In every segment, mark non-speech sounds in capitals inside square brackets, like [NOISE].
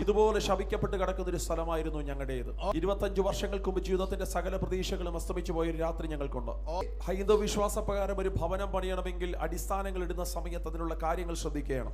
ഇതുപോലെ ശപിക്കപ്പെട്ട് കിടക്കുന്ന ഒരു സ്ഥലമായിരുന്നു ഞങ്ങളുടേത്. ഇരുപത്തഞ്ചു വർഷങ്ങൾക്ക് മുമ്പ് ജീവിതത്തിന്റെ സകല പ്രതീക്ഷകളും അസ്തമിച്ചു പോയ ഒരു രാത്രി ഞങ്ങൾക്കുണ്ട്. ഹൈന്ദവ വിശ്വാസപ്രകാരം ഒരു ഭവനം പണിയണമെങ്കിൽ അടിസ്ഥാനങ്ങൾ ഇടുന്ന സമയത്ത് അതിനുള്ള കാര്യങ്ങൾ ശ്രദ്ധിക്കുകയാണ്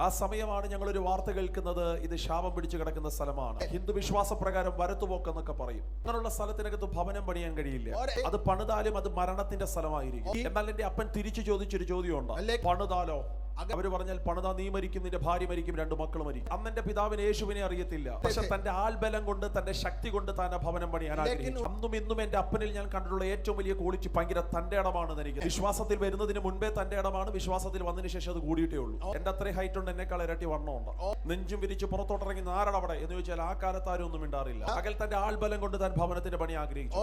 ആ സമയമാണ് ഞങ്ങൾ ഒരു വാർത്ത കേൾക്കുന്നത് ഇത് ശാപം പിടിച്ചു കിടക്കുന്ന സ്ഥലമാണ്. ഹിന്ദു വിശ്വാസ പ്രകാരം വരത്തുപോക്ക് എന്നൊക്കെ പറയും. അങ്ങനെയുള്ള സ്ഥലത്തിനകത്ത് ഭവനം പണിയാൻ കഴിയില്ല. അത് പണിതാലും അത് മരണത്തിന്റെ സ്ഥലമായിരിക്കും. എന്നാൽ എന്റെ അപ്പൻ തിരിച്ചു ചോദിച്ചൊരു ചോദ്യമുണ്ട്? പണിതാലോ? അവർ പറഞ്ഞാൽ പണിതാ നീ മരിക്കും നിന്റെ ഭാര്യ മരിക്കും രണ്ട് മക്കൾ മരിക്കും. അന്നെന്റെ പിതാവിന് യേശുവിനെ അറിയത്തില്ല. പക്ഷെ തന്റെ ആൽബലം കൊണ്ട് തന്റെ ശക്തി കൊണ്ട് താൻ ആ ഭവനം പണിയാൻ ആഗ്രഹിക്കുന്നു അന്നും ഇന്നും എന്റെ അപ്പനിൽ ഞാൻ കണ്ടിട്ടുള്ള ഏറ്റവും വലിയ കോളിച്ച് ഭയങ്കര തന്റെ ഇടമാണെന്ന് എനിക്ക് വിശ്വാസത്തിൽ വരുന്നതിന് മുൻപേ തന്റെ ഇടമാണ് വിശ്വാസത്തിൽ വന്നതിന് ശേഷം അത് കൂടിയിട്ടേ ഉള്ളൂ. എന്റെ അത്രയും ഹൈറ്റ് ഉണ്ട് എന്നെക്കാൾ ഇരട്ടി വണ്ണമുണ്ട് നെഞ്ചും വിരിച്ച് പുറത്തോട്ടിറങ്ങി നാരടവിടെ എന്ന് ചോദിച്ചാൽ ആ കാലത്ത് ആരും ഒന്നും ഇണ്ടാറില്ല അകൽ തന്റെ ആൽബലം കൊണ്ട് താൻ ഭവനത്തിന്റെ പണി ആഗ്രഹിച്ചു.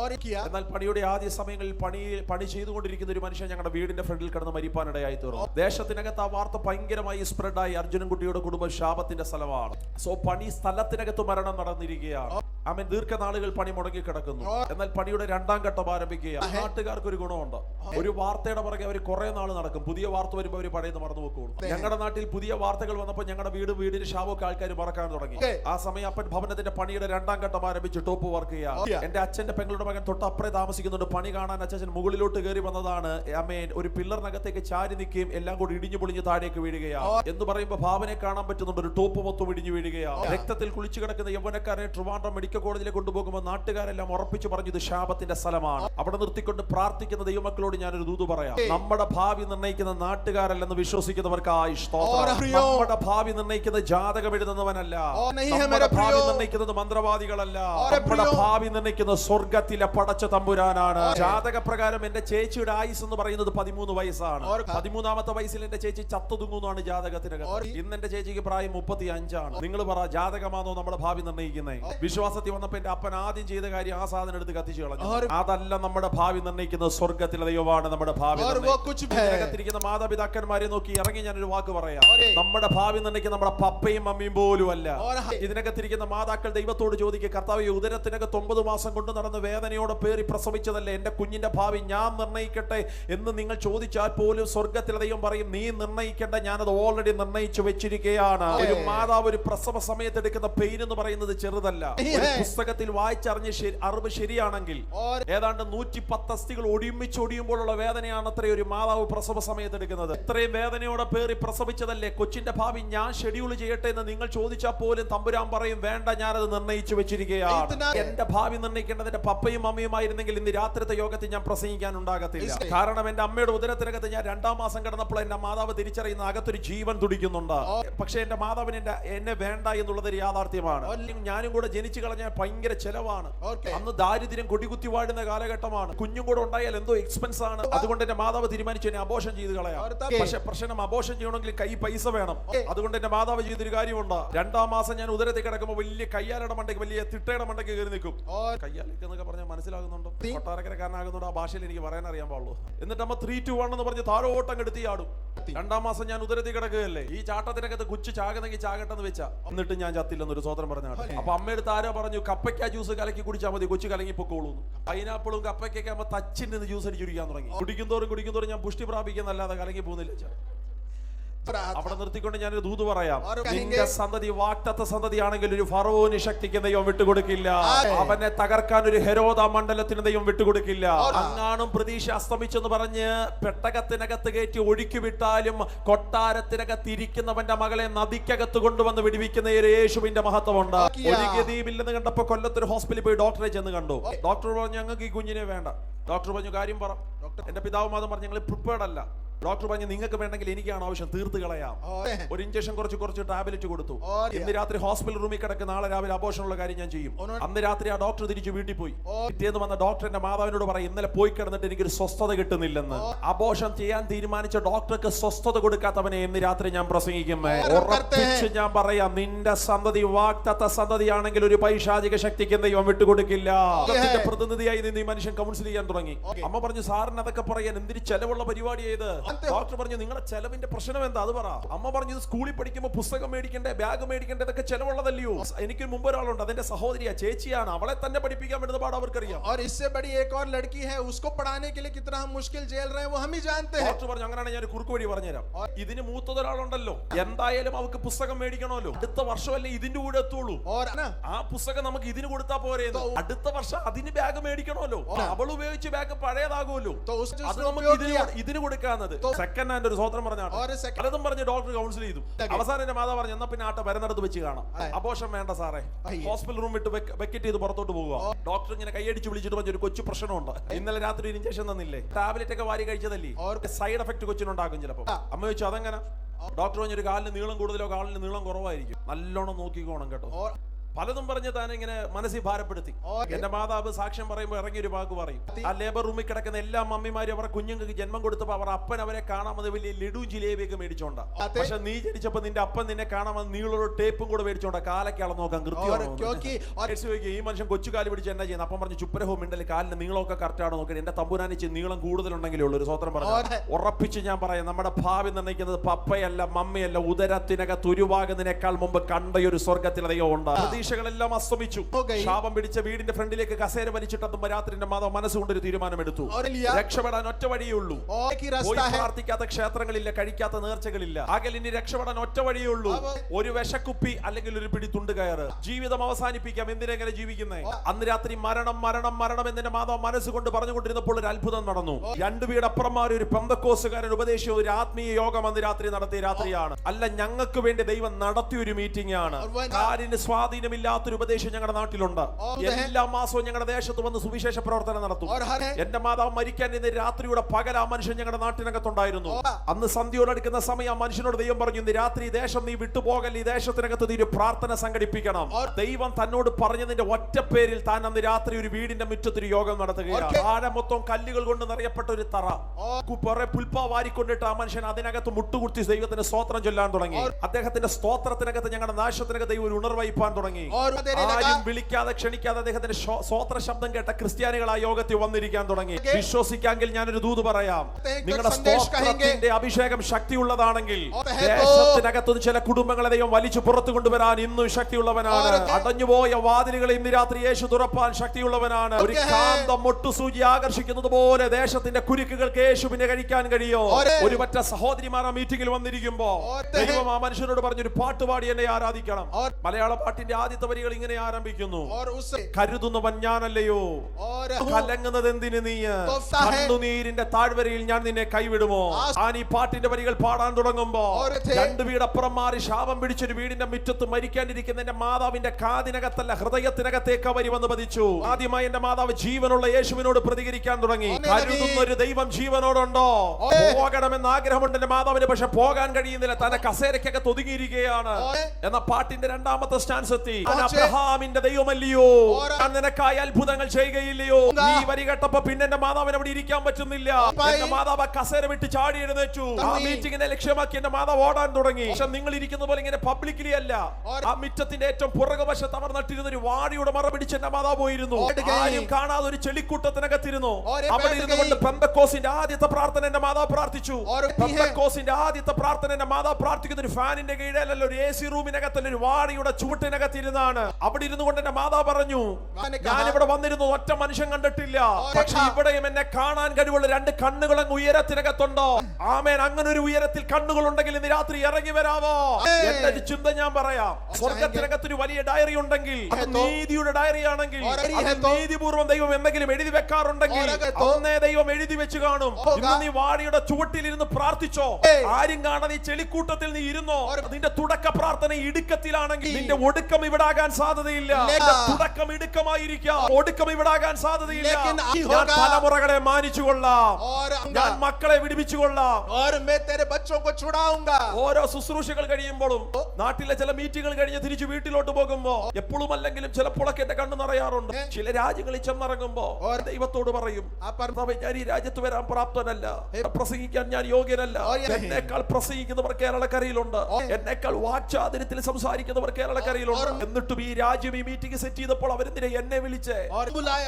എന്നാൽ പണിയുടെ ആദ്യ സമയങ്ങളിൽ പണി പണി ചെയ്തുകൊണ്ടിരിക്കുന്ന ഒരു മനുഷ്യൻ ഞങ്ങളുടെ വീടിന്റെ ഫ്രണ്ടിൽ കിടന്ന് മരിപ്പാനിടയായി തീർന്നു. ദേശത്തിനകത്ത് ആ വാർത്ത ഭയങ്കരമായി സ്പ്രെഡായി അർജുനൻകുട്ടിയുടെ കുടുംബ ശാപത്തിന്റെ സ്ഥലമാണ്. സോ പണി സ്ഥലത്തിനകത്ത് മരണം നടന്നിരിക്കുകയാണ്. അവൻ ദീർഘനാളുകൾ പണി മുടങ്ങി കിടക്കുന്നു എന്നാൽ പണിയുടെ രണ്ടാം ഘട്ടം ആരംഭിക്കുക നാട്ടുകാർക്ക് ഒരു ഗുണമുണ്ട്. ഒരു വാർത്തയുടെ പുറകെ അവർ കുറെ നാൾ നടക്കും. പുതിയ വാർത്ത വരുമ്പോൾ അവർ പഴയത് മറന്നു വെക്കുള്ളൂ ഞങ്ങളുടെ നാട്ടിൽ പുതിയ വാർത്തകൾ വന്നപ്പോൾ ഞങ്ങളുടെ വീട് വീടിന് ശാവൊക്കെ ആൾക്കാർ മറക്കാൻ തുടങ്ങി. ആ സമയം അപ്പൻ ഭവനത്തിന്റെ പണിയുടെ രണ്ടാം ഘട്ടം ആരംഭിച്ച് ടോപ്പ് വർക്ക് ചെയ്യുക എന്റെ അച്ഛന്റെ പെങ്ങളുടെ മകൻ തൊട്ടപ്പുറേ താമസിക്കുന്നുണ്ട്. പണി കാണാൻ അച്ഛൻ മുകളിലോട്ട് കയറി വന്നതാണ്. അമ്മേൻ ഒരു പില്ലറിനകത്തേക്ക് ചാരി നിൽക്കുകയും എല്ലാം കൂടി ഇടിഞ്ഞു പൊളിഞ്ഞ് താഴേക്ക് വീഴുകയാണ്. എന്ന് പറയുമ്പോൾ ഭാവനെ കാണാൻ പറ്റുന്നുണ്ട്. ഒരു ടോപ്പ് മൊത്തം ഇടിഞ്ഞു വീഴുകയാണ്. രക്തത്തിൽ കുളിച്ചു കിടക്കുന്ന യൗവനക്കാരെ ട്രിവാൻഡ്രം മെഡിക്കൽ സംയുക്ത കോടതിയിലെ കൊണ്ടുപോകുമ്പോൾ നാട്ടുകാരെല്ലാം ഉറപ്പിച്ചു പറഞ്ഞു ഇത് ശാപത്തിന്റെ സ്ഥലമാണ്. അവിടെ നിർത്തിക്കൊണ്ട് പ്രാർത്ഥിക്കുന്ന ദൈവമക്കളോട് ഞാനൊരു ദൂത് പറയാം. നമ്മുടെ ഭാവി നിർണയിക്കുന്ന നാട്ടുകാരല്ലെന്ന് വിശ്വസിക്കുന്നവർക്കായി നമ്മുടെ ഭാവി നിർണയിക്കുന്ന ജാതകം എഴുതുന്നവനല്ല. നമ്മുടെ ഭാവി നിർണയിക്കുന്നത് മന്ത്രവാദികളല്ല. നമ്മുടെ ഭാവി നിർണയിക്കുന്ന സ്വർഗത്തിലെ പടച്ച തമ്പുരാനാണ്. ജാതക പ്രകാരം എന്റെ ചേച്ചിയുടെ ആയുസ് എന്ന് പറയുന്നത് പതിമൂന്ന് വയസ്സാണ്. പതിമൂന്നാമത്തെ വയസ്സിൽ എന്റെ ചേച്ചി ചത്തുതുങ്ങുന്നതാണ് ജാതകത്തിനകത്ത്. ഇന്ന് എന്റെ ചേച്ചിക്ക് പ്രായം മുപ്പത്തി അഞ്ചാണ് നിങ്ങൾ പറ ജാതകമാണോ നമ്മുടെ ഭാവി നിർണയിക്കുന്നത് വിശ്വാസ പ്രവൃത്തി വന്നപ്പോൾ എന്റെ അപ്പൻ ആദ്യം ചെയ്ത കാര്യം ആ സാധനം എടുത്ത് കത്തിച്ചു കളഞ്ഞു. അതല്ല നമ്മുടെ ഭാവി നിർണയിക്കുന്ന സ്വർഗത്തിലെ ദൈവമാണ് നമ്മുടെ ഭാവി കത്തിരിക്കുന്ന മാതാപിതാക്കന്മാരെ നോക്കി ഇറങ്ങി ഞാൻ ഒരു വാക്ക് പറയാം. നമ്മുടെ ഭാവി നിർണയിക്കുന്ന നമ്മുടെ പപ്പയും അമ്മയും പോലും അല്ല. ഇതിനകത്തിരിക്കുന്ന മാതാക്കൾ ദൈവത്തോട് ചോദിക്കുക കർത്താവ് ഉദരത്തിനകത്ത് ഒമ്പത് മാസം കൊണ്ട് നടന്ന് വേദനയോടെ പേറി പ്രസവിച്ചതല്ലേ? എന്റെ കുഞ്ഞിന്റെ ഭാവി ഞാൻ നിർണയിക്കട്ടെ എന്ന് നിങ്ങൾ ചോദിച്ചാൽ പോലും സ്വർഗത്തിലെ ദൈവം പറയും നീ നിർണയിക്കേണ്ട ഞാനത് ഓൾറെഡി നിർണയിച്ചു വെച്ചിരിക്കുകയാണ്. ഒരു മാതാവ് ഒരു പ്രസവ സമയത്ത് എടുക്കുന്ന പെയിൻ എന്ന് പറയുന്നത് ചെറുതല്ല. പുസ്തകത്തിൽ വായിച്ചറിഞ്ഞ അറിവ് ശരിയാണെങ്കിൽ ഏതാണ്ട് നൂറ്റി പത്ത് അസ്ഥികൾ ഒടിയുമ്പിച്ച് ഒടിയുമ്പോഴുള്ള വേദനയാണ് അത്രയും ഒരു മാതാവ് പ്രസവ സമയത്ത് എടുക്കുന്നത്. ഇത്രയും വേദനയോടെ പേറി പ്രസവിച്ചതല്ലേ? കൊച്ചിന്റെ ഭാവി ഞാൻ ഷെഡ്യൂൾ ചെയ്യട്ടെ എന്ന് നിങ്ങൾ ചോദിച്ചാൽ പോലും തമ്പുരാൻ പറയും വേണ്ട ഞാനത് നിർണയിച്ചു വെച്ചിരിക്കുകയാണ്. എന്റെ ഭാവി നിർണയിക്കേണ്ടതിന്റെ പപ്പയും അമ്മയും ആയിരുന്നെങ്കിൽ ഇന്ന് രാത്രിത്തെ യോഗത്തിൽ ഞാൻ പ്രസംഗിക്കാൻ ഉണ്ടാകത്തില്ല. കാരണം എന്റെ അമ്മയുടെ ഉദരത്തിനകത്ത് ഞാൻ രണ്ടാം മാസം കിടന്നപ്പോൾ എന്റെ മാതാവ് തിരിച്ചറിയുന്ന അകത്തൊരു ജീവൻ തുടിക്കുന്നുണ്ട്. പക്ഷെ എന്റെ മാതാവിന് എന്നെ വേണ്ട എന്നുള്ളത് യാഥാർത്ഥ്യമാണ്. ഞാനും കൂടെ ജനിച്ചു കളഞ്ഞാൽ ഭയങ്കര ചെലവാണ്. അന്ന് ദാരിദ്ര്യം കൊടികുത്തി വാഴുന്ന കാലഘട്ടമാണ്. കുഞ്ഞും കൂടെ ഉണ്ടായാൽ എന്തോ എക്സ്പെൻസ് ആണ്. അതുകൊണ്ട് എന്റെ മാതാവ് തീരുമാനിച്ചു എന്നെ അബോഷം ചെയ്ത് കളയാം. പക്ഷെ പ്രശ്നം അബോഷം ചെയ്യണമെങ്കിൽ കൈ പൈസ വേണം. അതുകൊണ്ട് എന്റെ മാതാവ് ചെയ്തൊരു കാര്യമുണ്ട്. രണ്ടാം മാസം ഞാൻ ഉദരത്തിൽ കിടക്കുമ്പോൾ വലിയ കയ്യാലയുടെ മണ്ടയ്ക്ക് വലിയ തിട്ടയുടെ മണ്ടയ്ക്ക് കയറി നിൽക്കും. കയ്യാലേക്ക് എന്നൊക്കെ പറഞ്ഞാൽ മനസ്സിലാകുന്നുണ്ടോ? കൊട്ടാരക്കരക്കാരനാകുന്നുണ്ട്? ആ ഭാഷയിൽ എനിക്ക് പറയാൻ അറിയാൻ പാടുള്ളൂ. എന്നിട്ട് അമ്മ ത്രീ ടു വൺ എന്ന് പറഞ്ഞ് താരോട്ടം കെടുത്തി ആടും. രണ്ടാം മാസം ഞാൻ ഉദരത്തിൽ കിടക്കുകയല്ലേ? ഈ ചാട്ടത്തിനകത്ത് കുച്ചു ചാകുന്നെങ്കിൽ ചാകട്ടെന്ന് വെച്ചാ. എന്നിട്ട് ഞാൻ ചത്തില്ലെന്നൊരു സ്വതന്ത്രം പറഞ്ഞാണ് അപ്പൊ അമ്മയെടുത്ത് ആരോ പറഞ്ഞു കപ്പയ്ക്ക ജ്യൂസ് കലക്കി കുടിച്ചാൽ മതി കൊച്ചു കലങ്ങി പൊക്കോളൂ പൈനാപ്പിളും കപ്പയ്ക്കൊക്കെ ആകുമ്പോൾ തച്ചിന്റെ ജ്യൂസ് അടിച്ചിരിക്കാൻ തുടങ്ങി കുടിക്കും തുടങ്ങി. കുടിക്കും തോറും ഞാൻ പുഷ്ടി പ്രാപിക്കുന്നല്ലാതെ കലങ്ങി പോകുന്നില്ല ചാ. അവിടെ നിർത്തിക്കൊണ്ട് ഞാനൊരു ദൂത് പറയാം. നിന്റെ സന്തതി വാക്തത്വ സന്തതിയാണെങ്കിൽ ഒരു ഫറവോന് ശക്തിക്ക് ദൈവം വിട്ടുകൊടുക്കില്ല. അവനെ തകർക്കാൻ ഒരു ഹെരോദ മണ്ഡലത്തിന് ദൈവം വിട്ടുകൊടുക്കില്ല. അങ്ങാണും പ്രതീക്ഷ അസ്തമിച്ചെന്ന് പറഞ്ഞ് പെട്ടകത്തിനകത്ത് കയറ്റി ഒഴുക്കി വിട്ടാലും കൊട്ടാരത്തിനകത്ത് ഇരിക്കുന്നവന്റെ മകളെ നദിക്കകത്ത് കൊണ്ടുവന്ന് വിടിവിക്കുന്ന യേശുവിന്റെ മഹത്വമുണ്ട്. ഒരു ഗതിയില്ലെന്ന് കണ്ടപ്പോ കൊല്ലത്തൊരു ഹോസ്പിറ്റലിൽ പോയി ഡോക്ടറെ ചെന്ന് കണ്ടു. ഡോക്ടർ പറഞ്ഞു ഞങ്ങൾക്ക് ഈ കുഞ്ഞിനെ വേണ്ട. ഡോക്ടർ പറഞ്ഞു കാര്യം പറ. എന്റെ പിതാവ് മാതം പറഞ്ഞു ഞങ്ങൾ പ്രിപ്പേർഡ് അല്ല. ഡോക്ടർ പറഞ്ഞു നിങ്ങൾക്ക് വേണമെങ്കിൽ എനിക്കാണ് ആവശ്യം തീർത്ത് കളയാം. ഒരു ഇഞ്ചക്ഷൻ കുറച്ച് കുറച്ച് ടാബ്ലറ്റ് കൊടുത്തു. ഇന്ന് രാത്രി ഹോസ്പിറ്റൽ റൂമിൽ കിടക്കുന്ന നാളെ രാവിലെ ആഘോഷമുള്ള കാര്യം ഞാൻ ചെയ്യും. അന്ന് രാത്രി ആ ഡോക്ടർ തിരിച്ചു വീട്ടിൽ പോയി. പിറ്റേന്ന് വന്ന ഡോക്ടർ എന്റെ മാതാവിനോട് പറയും ഇന്നലെ പോയി കിടന്നിട്ട് എനിക്കൊരു സ്വസ്ഥത കിട്ടുന്നില്ലെന്ന്. ആഘോഷം ചെയ്യാൻ തീരുമാനിച്ച ഡോക്ടർക്ക് സ്വസ്ഥത കൊടുക്കാത്തവനെ ഇന്ന് രാത്രി ഞാൻ പ്രസംഗിക്കുമേ ഞാൻ പറയാം നിന്റെ സന്തതി വാക്തത്ത സന്തതിയാണെങ്കിൽ ഒരു പൈശാചിക ശക്തിക്ക് ദൈവം വിട്ടുകൊടുക്കില്ല. പ്രതിനിധിയായി നിന്ന് ഈ മനുഷ്യൻ കൗൺസിൽ ചെയ്യാൻ തുടങ്ങി. അമ്മ പറഞ്ഞു സാറിന് അതൊക്കെ പറയാൻ എന്തിന് ചെലവുള്ള പരിപാടിയായത് ഡോക്ടർ പറഞ്ഞു നിങ്ങളുടെ ചെലവിന്റെ പ്രശ്നം എന്താ അത് പറ അമ്മ പറഞ്ഞു ഇത് സ്കൂളിൽ പഠിക്കുമ്പോൾ പുസ്തകം മേടിക്കണ്ടേ ബാഗ് മേടിക്കണ്ടേ ഇതൊക്കെ ചെലവുള്ളതല്ലയോ എനിക്ക് മുമ്പ് ഒരാളുണ്ട് അതിന്റെ സഹോദരിയാ ചേച്ചിയാണ് അവളെ തന്നെ പഠിപ്പിക്കാൻ വേണ്ടുന്ന പാട് അവർക്കറിയാം और इससे बड़ी एक और लड़की है उसको पढ़ाने के लिए कितना हम मुश्किल झेल रहे हैं वो हम ही जानते हैं ഡോക്ടർ പറഞ്ഞു അങ്ങനെയാണ് ഞാൻ ഒരു കുറുക്ക് വഴി പറഞ്ഞുതരാം ഇതിന് മൂത്തതൊരാളുണ്ടല്ലോ എന്തായാലും അവൾക്ക് പുസ്തകം മേടിക്കണമല്ലോ അടുത്ത വർഷമല്ലേ ഇതിന്റെ കൂടെ എത്തുള്ളൂ और ना ആ പുസ്തകം നമുക്ക് ഇതിന് കൊടുത്താ പോരെ അടുത്ത വർഷം അതിന് ബാഗ് മേടിക്കണമല്ലോ അവൾ ഉപയോഗിച്ച് ബാഗ് പഴയതാകുമല്ലോ तो उसने അത് उसने നമുക്ക് उपयोग ഇതിന് किया കൊ- ഇതിന് കൊടുക്കാന്നത് സെക്കൻഡ് ഹാൻഡ് ഒരു സ്വതന്ത്രം പറഞ്ഞ പലതും പറഞ്ഞ് ഡോക്ടർ കൗൺസിൽ ചെയ്തു. അവസാനം എന്റെ മാതാവ് പറഞ്ഞു എന്നാ പിന്നെ ആട്ട വരുന്നിടത്ത് വെച്ച് കാണാം. അപോഷം വേണ്ട സാറേ. ഹോസ്പിറ്റൽ റൂം വിട്ട് വെക്കറ്റ് ചെയ്ത് പുറത്തോട്ട് പോകുക ഡോക്ടർ ഇങ്ങനെ കൈയടിച്ച് വിളിച്ചിട്ട് പറഞ്ഞ ഒരു കൊച്ചു പ്രശ്നമുണ്ട്. ഇന്നലെ രാത്രി ഒരു ഇഞ്ചക്ഷൻ തന്നില്ലേ? ടാബ്ലറ്റ് ഒക്കെ വാരി കഴിച്ചതല്ലേ? സൈഡ് എഫക്ട് കൊച്ചിനുണ്ടാക്കും ചിലപ്പോൾ അമ്മ ചോദിച്ചു അതെങ്ങനെ? ഡോക്ടർ പറഞ്ഞൊരു കാലിന് നീളം കൂടുതലോ കാലിന് നീളം കുറവായിരിക്കും. നല്ലോണം നോക്കിക്കോണം കേട്ടോ. പലതും പറഞ്ഞ് താൻ ഇങ്ങനെ മനസ്സിൽ ഭാരപ്പെടുത്തി. എന്റെ മാതാവ് സാക്ഷ്യം പറയുമ്പോൾ ഇറങ്ങി ഒരു വാക്ക് പറയും. ആ ലേബർ റൂമിൽ കിടക്കുന്ന എല്ലാ മമ്മിമാരും അവരുടെ കുഞ്ഞുങ്ങൾക്ക് ജന്മം കൊടുത്തപ്പോൾ അവർ അപ്പൻ അവരെ കാണാമെന്ന് വലിയ ലഡു ജിലേബിയൊക്കെ മേടിച്ചോണ്ടാ. പക്ഷെ നീ ജനിച്ചപ്പോ നിന്റെ അപ്പൻ നിന്നെ കാണാമെന്ന് നീളൊരു ടേപ്പും കൂടെ മേടിച്ചോണ്ടാ കാലൊക്കെ അളന്ന് നോക്കാൻ കൃത്യം [LAUGHS] ഈ മനുഷ്യൻ കൊച്ചു കാലി പിടിച്ച് എന്നാ ചെയ്യുന്നത് അപ്പം പറഞ്ഞു ചുപ്പരഹോ മിണ്ടൽ കാലിന്റെ നീളമൊക്കെ കറക്റ്റ് ആണോ നോക്കി എന്റെ തമ്പുരാനിച്ച് നീളം കൂടുതലുണ്ടെങ്കിലേ ഉള്ളൂ ഒരു സ്വത്രം പറഞ്ഞു. ഉറപ്പിച്ച് ഞാൻ പറയാം നമ്മുടെ ഭാവി നിർണയിക്കുന്നത് പപ്പയല്ല മമ്മയല്ല ഉദരത്തിനൊക്കെ തുരുവാകുന്നതിനേക്കാൾ മുമ്പ് കണ്ട ഒരു സ്വർഗത്തിൽ അധികം ഉണ്ടാകും പ്രതീക്ഷകളെല്ലാം അസ്തമിച്ചു. ശാപം പിടിച്ച വീടിന്റെ ഫ്രണ്ടിലേക്ക് കസേര വലിച്ചിട്ട് രാത്രിന്റെ മാതാവ് മനസ്സുകൊണ്ടൊരു തീരുമാനമെടുത്തു. രക്ഷപ്പെടാൻ ഒറ്റ വഴിയേ ഉള്ളൂ പ്രാർത്ഥിക്കാത്ത ക്ഷേത്രങ്ങളില്ല കഴിക്കാത്ത നേർച്ചകളില്ല. അകൽ ഇനി രക്ഷപ്പെടാൻ ഒറ്റ വഴിയേ ഉള്ളൂ ഒരു വിശക്കുപ്പി അല്ലെങ്കിൽ ഒരു പിടി തുണ്ട് കയറ്. ജീവിതം അവസാനിപ്പിക്കാം. എന്തിനെങ്ങനെ ജീവിക്കുന്നത് അന്ന് രാത്രി മരണം മരണം മരണം എന്നിന്റെ മാതാവ് മനസ്സുകൊണ്ട് പറഞ്ഞുകൊണ്ടിരുന്നപ്പോൾ ഒരു അത്ഭുതം നടന്നു. രണ്ടു വീടപ്പുറന്മാർ ഒരു പന്തക്കോസുകാരൻ ഉപദേശിച്ച ഒരു ആത്മീയ യോഗം അന്ന് രാത്രി നടത്തിയ രാത്രിയാണ്. അല്ല ഞങ്ങൾക്ക് വേണ്ടി ദൈവം നടത്തിയ ഒരു മീറ്റിംഗ് ആണ് കാരിന് സ്വാധീനം ഒരു ഉപദേശം ഞങ്ങളുടെ നാട്ടിലുണ്ട്. എല്ലാ മാസവും ഞങ്ങളുടെ ദേശത്ത് വന്ന് സുവിശേഷ പ്രവർത്തനം നടത്തും. എന്റെ മാതാവ് മരിക്കാൻ ഇന്ന് രാത്രിയുടെ പകൽ ആ മനുഷ്യൻ ഞങ്ങളുടെ നാട്ടിനകത്തുണ്ടായിരുന്നു. അന്ന് സന്ധ്യയോടടുക്കുന്ന സമയം ആ മനുഷ്യനോട് ദൈവം പറഞ്ഞു ഇന്ന് രാത്രി ദേശം നീ വിട്ടുപോകൽ ഈ ദേശത്തിനകത്ത് നീ ഒരു പ്രാർത്ഥന സംഘടിപ്പിക്കണം. ദൈവം തന്നോട് പറഞ്ഞതിന്റെ ഒറ്റ പേരിൽ താൻ അന്ന് രാത്രി ഒരു വീടിന്റെ മുറ്റത്തൊരു യോഗം നടത്തുകയാണ്. ആഴ മൊത്തം കല്ലുകൾ കൊണ്ട് നിറയപ്പെട്ട ഒരു തറ. കുറെ പുൽപ്പ വാരിക്കൊണ്ടിട്ട് ആ മനുഷ്യൻ അതിനകത്ത് മുട്ടുകുത്തി ദൈവത്തിന് സ്തോത്രം ചൊല്ലാൻ തുടങ്ങി. അദ്ദേഹത്തിന്റെ സ്തോത്രത്തിനകത്ത് ഞങ്ങളുടെ നാശത്തിനകത്ത് ദൈവം ഒരു ഉണർവഹിപ്പാൻ തുടങ്ങി. ആരും വിളിക്കാതെ ക്ഷണിക്കാതെ അദ്ദേഹത്തിന്റെ സ്വോത്ര ശബ്ദം കേട്ട ക്രിസ്ത്യാനികൾ ആ യോഗത്തിൽ വന്നിരിക്കാൻ തുടങ്ങി. വിശ്വസിക്കാമെങ്കിൽ ഞാനൊരു ദൂത് പറയാം. നിങ്ങളുടെ സ്തോത്രത്തിന്റെ അഭിഷേകം ശക്തിയുള്ളതാണെങ്കിൽ ദേശത്തിനകത്തുനിന്ന് ചില കുടുംബങ്ങളെ ദൈവം വലിച്ചു പുറത്തു കൊണ്ടുവരാൻ ഇന്നും ശക്തിയുള്ളവനാണ്. അടഞ്ഞുപോയ വാതിലുകൾ ഇന്ന് രാത്രി യേശു തുറപ്പാൻ ശക്തിയുള്ളവനാണ്. ഒരു കാന്ത മുട്ടുസൂചി ആകർഷിക്കുന്നത് പോലെ ദേശത്തിന്റെ കുരുക്കുകൾക്ക് യേശുവിനെ കഴിക്കാൻ കഴിയോ? ഒരു പറ്റ സഹോദരിമാർ ആ മീറ്റിംഗിൽ വന്നിരിക്കുമ്പോ ദൈവം ആ മനുഷ്യനോട് പറഞ്ഞൊരു പാട്ടുപാടി എന്നെ ആരാധിക്കണം. മലയാള പാട്ടിന്റെ ആദ്യ ആദ്യത്തെ വരികൾ ഇങ്ങനെ ആരംഭിക്കുന്നു. കരുതുന്നവൻ ഞാനല്ലയോ? കലങ്ങുന്നത് എന്തിന് നീ? നീരിന്റെ താഴ്വരയിൽ ഞാൻ നിന്നെ കൈവിടുമോ? ഞാൻ ഈ പാട്ടിന്റെ വരികൾ പാടാൻ തുടങ്ങുമ്പോ രണ്ട് വീടപ്പുറം മാറി ശാപം പിടിച്ചൊരു വീടിന്റെ മുറ്റത്ത് മരിക്കാണ്ടിരിക്കുന്ന എന്റെ മാതാവിന്റെ കാതിനകത്തല്ല ഹൃദയത്തിനകത്തേക്ക് വരി വന്ന് പതിച്ചു. ആദ്യമായി എന്റെ മാതാവ് ജീവനുള്ള യേശുവിനോട് പ്രതികരിക്കാൻ തുടങ്ങി. കരുതുന്ന ഒരു ദൈവം ജീവനോടുണ്ടോ? പോകണമെന്ന് ആഗ്രഹമുണ്ട് എന്റെ മാതാവിന് പക്ഷെ പോകാൻ കഴിയുന്നില്ല. തന്റെ കസേരക്കൊക്കെ ഒതുങ്ങിയിരിക്കുകയാണ്. എന്ന പാട്ടിന്റെ രണ്ടാമത്തെ സ്റ്റാൻസ് എത്തി. അബ്രഹാമിന്റെ ദൈവമല്ലയോ? ഞാൻ നിനക്കായി അത്ഭുതങ്ങൾ ചെയ്യുകയില്ലയോ? നീ ഈ വരി കേട്ടപ്പോ പിന്നെ എന്റെ മാതാവിന് അവിടെ ഇരിക്കാൻ പറ്റുന്നില്ല. എന്റെ മാതാവ് കസേര വിട്ട് ചാടി എഴുന്നേച്ചു ആ മീറ്റിങ്ങിനെ ലക്ഷ്യമാക്കി എന്റെ മാതാവ് ഓടാൻ തുടങ്ങി. പക്ഷെ നിങ്ങൾ ഇരിക്കുന്ന പോലെ ഇങ്ങനെ പബ്ലിക്കലി അല്ല. ആ മിറ്റത്തിന്റെ ഏറ്റവും പുറകുവശത്ത് അവർ നട്ടിരുന്ന ഒരു വാടിയുടെ മറ പിടിച്ച് എന്റെ മാതാവ് പോയിരുന്നു. ആരും കാണാതെ ഒരു ചെളിക്കൂട്ടത്തിനകത്തിരുന്നു. അവിടെ ഇരുന്നു കൊണ്ട്. പെന്തക്കോസിന്റെ ആദ്യത്തെ പ്രാർത്ഥന എന്റെ മാതാവ് പ്രാർത്ഥിച്ചു. പെന്തക്കോസിന്റെ ആദ്യത്തെ പ്രാർത്ഥന എന്റെ മാതാവ് പ്രാർത്ഥിക്കുന്ന ഒരു ഫാനിന്റെ കീഴിലല്ല ഒരു എ സി റൂമിനകത്തല്ല ഒരു വാടിയുടെ ഇരുന്നാണ് അവിടെ ഇരുന്നു കൊണ്ട് എന്റെ മാതാ പറഞ്ഞു ഞാൻ ഇവിടെ വന്നിരുന്നു ഒറ്റ മനുഷ്യൻ കണ്ടിട്ടില്ല. പക്ഷെ ഇവിടെയും എന്നെ കാണാൻ കഴിവുള്ള രണ്ട് കണ്ണുകൾ അങ്ങ് ഉയരത്തിനകത്തുണ്ടോ? ആമേൻ അങ്ങനെ ഒരു ഉയരത്തിൽ കണ്ണുകൾ ഉണ്ടെങ്കിൽ ഇന്ന് രാത്രി ഇറങ്ങി വരാവോ? എന്റെ ഒരു ചിന്ത ഞാൻ പറയാം. സ്വർഗത്തിനകത്തൊരു വലിയ ഡയറി ഉണ്ടെങ്കിൽ നീതിയുടെ ഡയറി ആണെങ്കിൽ നീതിപൂർവം ദൈവം എന്തെങ്കിലും എഴുതി വെക്കാറുണ്ടെങ്കിൽ ഒന്നേ ദൈവം എഴുതി വെച്ച് കാണും. നീ വാടിയുടെ ചുവട്ടിൽ ഇരുന്ന് പ്രാർത്ഥിച്ചോ ആരും കാണാൻ ചെളിക്കൂട്ടത്തിൽ നീ ഇരുന്നോ? നിന്റെ തുടക്ക പ്രാർത്ഥന ഇടുക്കത്തിലാണെങ്കിൽ നിന്റെ ഒടുക്കം ഇവിടാകാൻ സാധ്യതയില്ല. തുടക്കം ഇടുക്കമായിരിക്കാം. ഒടുക്കം ഇവിടാകാൻ സാധ്യതയില്ല. ഞാൻ തലമുറകളെ മാനിച്ചുകൊള്ളാം. ഞാൻ മക്കളെ വിടിപ്പിച്ചുകൊള്ളാം ഓരോ ശുശ്രൂഷകൾ കഴിയുമ്പോഴും നാട്ടിലെ ചില മീറ്റിങ്ങൾ കഴിഞ്ഞ് തിരിച്ചു വീട്ടിലോട്ട് പോകുമ്പോ എപ്പോഴും അല്ലെങ്കിലും ചിലപ്പോഴൊക്കെ എന്റെ കണ്ണു നിറയാറുണ്ട്. ചില രാജ്യങ്ങളിൽ ചെന്നിറങ്ങുമ്പോ ദൈവത്തോട് പറയും ഞാൻ ഈ രാജ്യത്ത് വരാൻ പ്രാപ്തനല്ല. പ്രസംഗിക്കാൻ ഞാൻ യോഗ്യനല്ല. എന്നേക്കാൾ പ്രസംഗിക്കുന്നവർ കേരളക്കരയിലുണ്ട്. എന്നേക്കാൾ വാക്ചാതിരത്തിൽ സംസാരിക്കുന്നവർ കേരളക്കരയിലുണ്ട്. എന്നിട്ടും ഈ രാജ്യം ഈ മീറ്റിംഗ് സെറ്റ് ചെയ്തപ്പോൾ അവരെന്തിനെ എന്നെ വിളിച്ച്?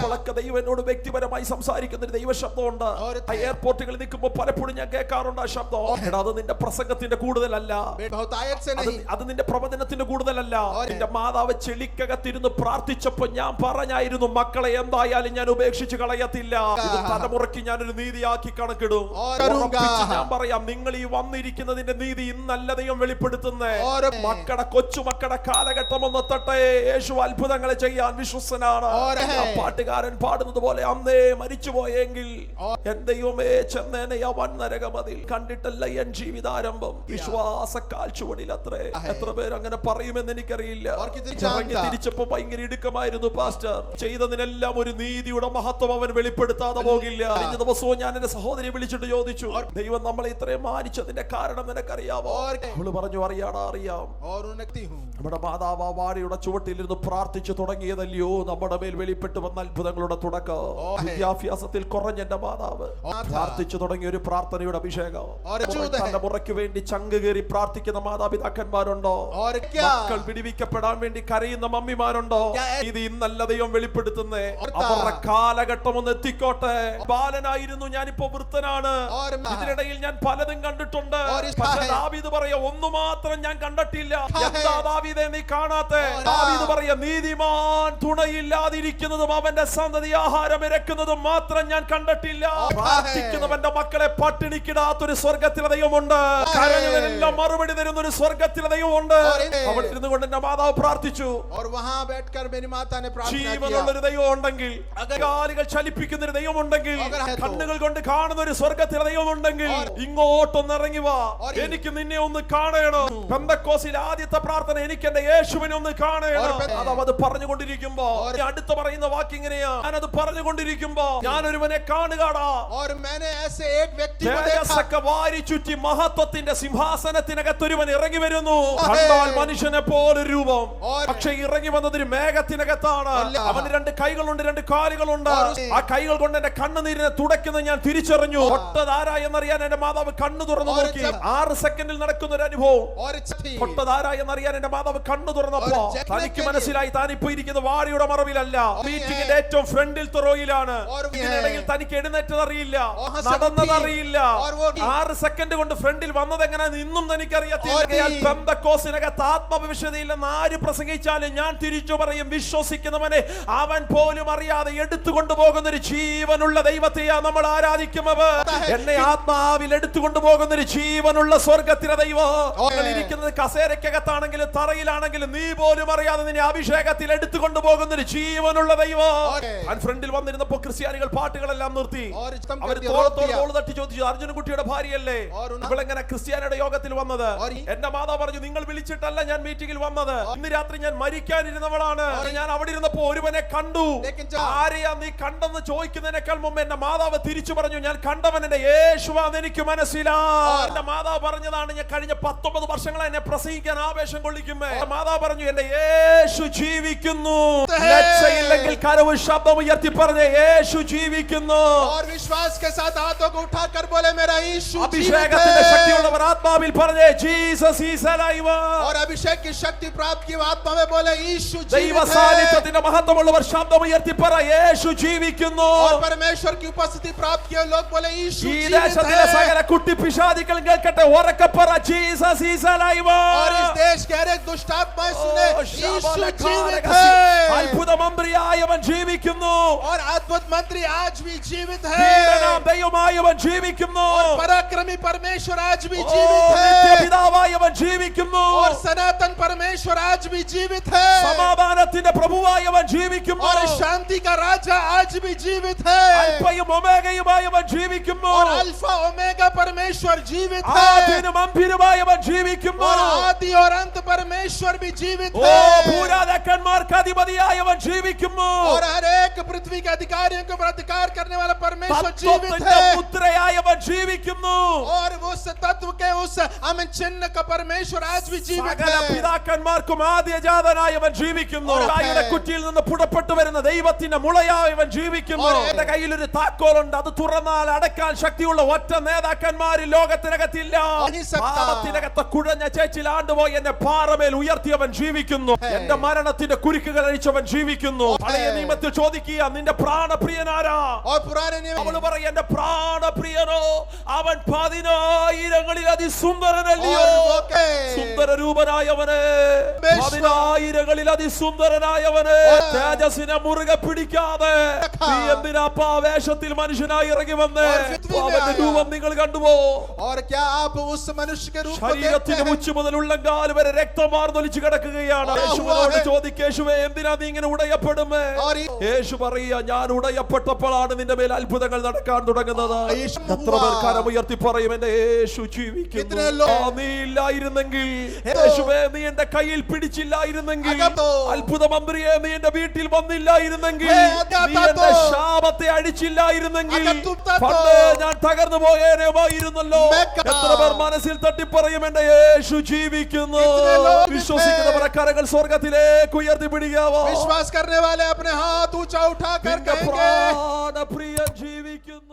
പുളക്ക എന്നോട് വ്യക്തിപരമായി സംസാരിക്കുന്ന ഒരു ദൈവ ശബ്ദമുണ്ട്. എയർപോർട്ടുകളിൽ നിൽക്കുമ്പോൾ പലപ്പോഴും ഞാൻ കേൾക്കാറുണ്ട് ആ ശബ്ദം. എടാ അത് നിന്റെ പ്രസംഗത്തിന്റെ കൂടുതലല്ല. അത് നിന്റെ പ്രവചനത്തിന്റെ കൂടുതലല്ല. എന്റെ മാതാവ് ചെളിക്കകത്തിരുന്ന് പ്രാർത്ഥിച്ചപ്പോ ഞാൻ പറഞ്ഞായിരുന്നു മക്കളെ എന്തായാലും ഞാൻ ഉപേക്ഷിച്ച് കളയത്തില്ല. തലമുറയ്ക്ക് നീതി നീതിയാക്കി കണക്കിടും. ഞാൻ പറയാം നിങ്ങൾ ഈ വന്നിരിക്കുന്നതിന്റെ നീതി ഇന്നല്ല ദൈവം വെളിപ്പെടുത്തുന്നേ. മക്കളെ കൊച്ചുമക്കളെ കാലഘട്ടം ഒന്ന് ഓർത്തട്ടെ യേശു അത്ഭുതങ്ങളെ ചെയ്യാൻ വിശ്വസനാണ് പാട്ടുകാരൻ പാടുന്നത് പോലെ അന്നേ മരിച്ചുപോയെങ്കിൽ എന്റെ ദൈവമേ ചെന്നേനെ അവൻ നരകമതിൽ കണ്ടിട്ടല്ല എൻ ജീവിതാരംഭം. വിശ്വാസ കാൽച്ചുവടിൽ അത്രേ എത്ര പേര് അങ്ങനെ പറയുമെന്ന് എനിക്കറിയില്ല. തിരിച്ചപ്പോ ഭയങ്കര ഇടുക്കമായിരുന്നു പാസ്റ്റർ. ചെയ്തതിനെല്ലാം ഒരു നീതിയുടെ മഹത്വം അവൻ വെളിപ്പെടുത്താതെ പോകില്ല. കഴിഞ്ഞ ദിവസവും ഞാൻ എന്റെ സഹോദരി വിളിച്ചിട്ട് ചോദിച്ചു ദൈവം നമ്മളെ ഇത്രയും മാനിച്ചതിന്റെ കാരണം നിനക്കറിയാമോ അവൾ പറഞ്ഞു അറിയാടാ അറിയാം. നമ്മുടെ മാതാവ് കൽവാരിയുടെ ചുവട്ടിലിരുന്ന് പ്രാർത്ഥിച്ചു തുടങ്ങിയതല്ലയോ? നമ്മുടെ മേൽ വെളിപ്പെട്ട് വന്ന അത്ഭുതങ്ങളുടെ തുടക്കം. വിദ്യാഭ്യാസത്തിൽ കുറഞ്ഞ എന്റെ മാതാവ്. പ്രാർത്ഥിച്ചു തുടങ്ങിയ ഒരു പ്രാർത്ഥനയുടെ അഭിഷേകം. മുറയ്ക്ക് വേണ്ടി ചങ്ക് കയറി പ്രാർത്ഥിക്കുന്ന മാതാപിതാക്കന്മാരുണ്ടോ? മക്കൾ പിടിവിക്കപ്പെടാൻ വേണ്ടി കരയുന്ന മമ്മിമാരുണ്ടോ? ഇത് ഇന്നല്ല ദൈവം വെളിപ്പെടുത്തുന്നേ. അവരുടെ കാലഘട്ടം ഒന്ന് എത്തിക്കോട്ടെ. ബാലനായിരുന്നു ഞാനിപ്പോ വൃത്തനാണ് ഇതിനിടയിൽ ഞാൻ പലതും കണ്ടിട്ടുണ്ട്. ദാവീദ് പറയ ഒന്നു മാത്രം ഞാൻ കണ്ടിട്ടില്ല. എന്താ നീ കാണാത്തെ? പറയാ നീതിമാൻ തുണയില്ലാതിരിക്കുന്നതും അവന്റെ സന്തതി ആഹാരം ഇരക്കുന്നതും മാത്രം ഞാൻ കണ്ടിട്ടില്ല. പ്രാർത്ഥിക്കുന്നവന്റെ മക്കളെ പട്ടിണിക്കിടാത്തൊരു സ്വർഗത്തിലെ ദൈവമുണ്ട്. കരഞ്ഞതിനെല്ലാം മറുപടി തരുന്ന ഒരു സ്വർഗത്തിലെ ദൈവമുണ്ട്. അവിടെ ഇരുന്നു കൊണ്ട് എന്റെ മാതാവ് പ്രാർത്ഥിച്ചു. ജീവനുള്ളൊരു ദൈവം ഉണ്ടെങ്കിൽ കാലുകൾ ചലിപ്പിക്കുന്ന ഒരു ദൈവം ഉണ്ടെങ്കിൽ കണ്ണുകൾ കൊണ്ട് കാണുന്ന ഒരു സ്വർഗത്തിലെ ദൈവമുണ്ടെങ്കിൽ ഇങ്ങോട്ടൊന്ന് ഇറങ്ങി വാ. എനിക്ക് നിന്നെ ഒന്ന് കാണണം. ആദ്യത്തെ പ്രാർത്ഥന എനിക്ക് എന്റെ യേശുവിനെ ഒന്ന് കാണുകയാണ്. അത് പറഞ്ഞുകൊണ്ടിരിക്കുമ്പോ അടുത്ത് പറയുന്ന വാക്ക് ഇങ്ങനെയാ. ഞാനത് പറഞ്ഞുകൊണ്ടിരിക്കുമ്പോ ഞാൻ ഒരുവനെ കാണുകടാ. ചുറ്റി മഹത്വത്തിന്റെ സിംഹാസനത്തിനകത്ത് ഒരുവൻ ഇറങ്ങി വരുന്നു കണ്ടാൽ മനുഷ്യനെ പോലെ രൂപം. പക്ഷെ ഇറങ്ങി വന്നത് ഒരു മേഘത്തിനകത്താണ് അവന് രണ്ട് കൈകളുണ്ട് രണ്ട് കാലുകളുണ്ട്. ആ കൈകൾ കൊണ്ട് എന്റെ കണ്ണുനീരിനെ തുടയ്ക്കുന്നത് ഞാൻ തിരിച്ചറിഞ്ഞു. പൊട്ടതാരാ എന്നറിയാൻ എന്റെ മാതാവ് കണ്ണു തുറന്നു നോക്കി. ആറ് സെക്കൻഡിൽ നടക്കുന്ന ഒരു അനുഭവം പൊട്ടതാരാ എന്നറിയാൻ എന്റെ മാതാവ് കണ്ണു തുറന്നപ്പോ തനിക്ക് മനസ്സിലായി താൻ ഇപ്പൊ ഇരിക്കുന്ന വാടിയുടെ മറവിലല്ല മീറ്റിംഗിന്റെ ഏറ്റവും ഫ്രണ്ടിൽ തുറയിലാണ്. ഇതിനിടയിൽ തനിക്ക് എഴുന്നേറ്റത് അറിയില്ല നടന്നത് അറിയില്ല ആറ് സെക്കൻഡ് കൊണ്ട് ഫ്രണ്ടിൽ വന്നത് എങ്ങനെ ഇന്നും തനിക്കറിയത്തില്ല ആത്മവിശ്വതയില്ലെന്ന് ആര് പ്രസംഗിച്ചാലും ഞാൻ തിരിച്ചു പറയും. വിശ്വസിക്കുന്നവനെ അവൻ പോലും അറിയാതെ എടുത്തുകൊണ്ടു പോകുന്ന ഒരു ജീവനുള്ള ദൈവത്തെയാ നമ്മൾ ആരാധിക്കുന്നത്. എന്നെ ആത്മാവിൽ എടുത്തുകൊണ്ടു പോകുന്ന ഒരു ജീവനുള്ള സ്വർഗത്തിലെ ദൈവം. ഇരിക്കുന്നത് കസേരക്കകത്താണെങ്കിലും തറയിലാണെങ്കിലും നീ പോ പോലും അറിയാതെ നിന്നെ അഭിഷേകത്തിൽ എടുത്തു കൊണ്ടുപോകുന്ന ഒരു ജീവനുള്ള ദൈവം. ഫ്രണ്ടിൽ വന്നിരുന്നപ്പോ ക്രിസ്ത്യാനികൾ പാട്ടുകളെല്ലാം നിർത്തി. തോൾ തട്ടി ചോദിച്ചു അർജുന കുട്ടിയുടെ ഭാര്യയല്ലേ ഇവളെങ്ങനെ ക്രിസ്ത്യാനിയുടെ യോഗത്തിൽ വന്നത്? എന്റെ മാതാവ് പറഞ്ഞു നിങ്ങൾ വിളിച്ചിട്ടല്ല ഞാൻ മീറ്റിംഗിൽ വന്നത്. ഇന്ന് രാത്രി ഞാൻ മരിക്കാനിരുന്നവളാണ്. ഞാൻ അവിടെ ഇരുന്നപ്പോ ഒരുവനെ കണ്ടു. ആരെയാ നീ കണ്ടെന്ന് ചോദിക്കുന്നതിനേക്കാൾ മുമ്പ് എന്റെ മാതാവ് തിരിച്ചു പറഞ്ഞു ഞാൻ കണ്ടവൻ എന്റെ യേശുവാന്ന് എനിക്ക് മനസ്സിലാ. എന്റെ മാതാവ് പറഞ്ഞതാണ് ഞാൻ കഴിഞ്ഞ പത്തൊമ്പത് വർഷങ്ങളെ എന്നെ പ്രസംഗിക്കാൻ ആവേശം കൊള്ളിക്കുമ്പോ മാതാവ് പറഞ്ഞു എന്റെ യേശു ജീവിക്കുന്നു ലജ്ജയില്ലെങ്കിൽ കരവ് ശബ്ദം ഉയർത്തി പറഞ്ഞ യേശു ജീവിക്കുന്നു और विश्वास के साथ हाथों को उठाकर बोले मेरा यीशु जीवित അഭിഷേകത്തിന്റെ है ശക്തിയുള്ളവർ ആത്മാവിൽ പറഞ്ഞേ ജീസസ് ഈസ് അലൈവ് और अभिषेक की शक्ति प्राप्त की आत्मा में बोले यीशु ദൈവ जीवित है സാന്നിധ്യത്തിന്റെ മഹത്വമുള്ളവർ ശബ്ദം ഉയർത്തി പറ യേശു ജീവിക്കുന്നു और परमेश्वर की उपस्थिति प्राप्त किए लोग बोले यीशु ഈ जीवित ദേശത്തിലെ है സകല കുട്ടി പിശാദികൾ കേൾക്കട്ടെ ഉറക്കെ പറ ജീസസ് ഈസ് അലൈവ് और इस देश के हर एक दुष्ट आत्माएं सुने അത്ഭുത മന്ത്രിയായി അവൻ ജീവിക്കുന്നു അത്ഭുത മന്ത്രി ആജ് ഭി ജീവിത് ദൈവമായി അവൻ ജീവിക്കുന്നു പരാക്രമി പരമേശ്വർ ആജ് ഭി ജീവിത് പിതാവായി അവൻ ജീവിക്കുന്നു സനാതൻ പരമേശ്വർ ആജ് ഭി ജീവിത് സമാധാനത്തിന്റെ പ്രഭുവായി അവൻ ജീവിക്കുന്നു ശാന്തി കാ രാജ ആജ് ഭി ജീവിത് അൽഫയും ഒമേഗയുമായി അവൻ ജീവിക്കുന്നു അൽഫ ഒമേഗ പരമേശ്വർ ജീവിത് ആദിനും അംഭിനുമായി അവൻ ജീവിക്കുന്നു ആദി ഓർ അന്ത് പരമേശ്വർ ഭി ജീവിത് जीवित ഓ है ഭൂരാജാക്കന്മാർക്ക് അധിപതിയായവൻ ജീവിക്കുന്നു और हर एक एक पृथ्वी के अधिकारियों के ऊपर अधिकार करने वाला परमेश्वर जीवित തത്വത്തിന്റെ है മുദ്രയായവൻ ജീവിക്കുന്നു और उस तत्व के उस अमन चिन्ह का परमेश्वर आज भी जीवित സകല है പിതാക്കന്മാർക്കും ആദ്യജാതനായവൻ ജീവിക്കുന്നു ഓരോ തായുടെ പേ- കുറ്റിയിൽ നിന്ന് പുറപ്പെട്ടു വരുന്ന ദൈവത്തിന്റെ മുളയായവൻ ജീവിക്കുന്നു ഓരോ- എന്റെ കയ്യിൽ ഒരു താക്കോലുണ്ട് അത് തുറന്നാൽ അടക്കാൻ ശക്തിയുള്ള ഒറ്റ നേതാക്കന്മാർ ഈ ലോകത്തിനകത്തില്ല नहीं सकता। പാപത്തിനകത്ത് കുഴഞ്ഞ ചേച്ചിൽ ആണ്ടുപോയി എന്നെ പാറമേൽ ഉയർത്തിയവൻ ജീവിക്കുന്നു. എന്റെ മരണത്തിന്റെ കുരുക്കുകൾ അഴിച്ചവൻ ജീവിക്കുന്നു. പഴയ നിയമത്തിൽ ചോദിക്കുക നിന്റെ പ്രാണപ്രിയനാരാ? അവൾ എന്റെ പ്രാണപ്രിയനോ? അവൻ പതിനായിരങ്ങളിൽ അതിസുന്ദരനല്ലയോ? സുന്ദര രൂപനായവന് പതിനായിരങ്ങളിൽ അതിസുന്ദരനായവന്. തേജസിനെ മുറുകെ പിടിക്കാതെ നീ വേഷത്തിൽ മനുഷ്യനായി ഇറങ്ങി വന്ന്? അവന്റെ രൂപം നിങ്ങൾ കണ്ടുപോ ശരീരത്തിന് ഉച്ച മുതൽ ഉള്ളങ്കാൽ വരെ രക്തമാർന്നൊലിച്ചു കിടക്കുകയാണ് ഉടയാണ് യേശുവിനോട് യേശുവേ എന്തിനാ നീ ഇങ്ങനെ ഉടയപ്പെടുമേ യേശു പറയുക ഞാൻ ഉടയപ്പെട്ടപ്പോഴാണ് നിന്റെ മേൽ അത്ഭുതങ്ങൾ നടക്കാൻ തുടങ്ങുന്നത്. എത്ര പേർക്കാരം ഉയർത്തി പറയും എന്റെ യേശു ജീവിക്കുന്നു. നീ യേശുവേ നീ എന്റെ കയ്യിൽ പിടിച്ചില്ലായിരുന്നെങ്കിൽ. അത്ഭുത മന്ത്രിയെ നീ എന്റെ വീട്ടിൽ വന്നില്ലായിരുന്നെങ്കിൽ. നീ ശാപത്തെ അഴിച്ചില്ലായിരുന്നെങ്കിൽ ഞാൻ തകർന്നു പോയേനോ എത്ര പേർ മനസ്സിൽ തട്ടിപ്പറയും എന്റെ യേശു ജീവിക്കുന്നു. വിശ്വസിക്കുന്നവരൊക്കെ കരങ്ങൾ സ്വർഗത്തിലേക്ക് ഉയർത്തിപ്പിടിക്കാവോ വിശ്വാസ് കർനെ വാലെ അപ്നെ ഹാത്ത് ഊച്ചാ ഉഠാ കർ കഹenge പ്രിയ ജീവിക്കുന്നു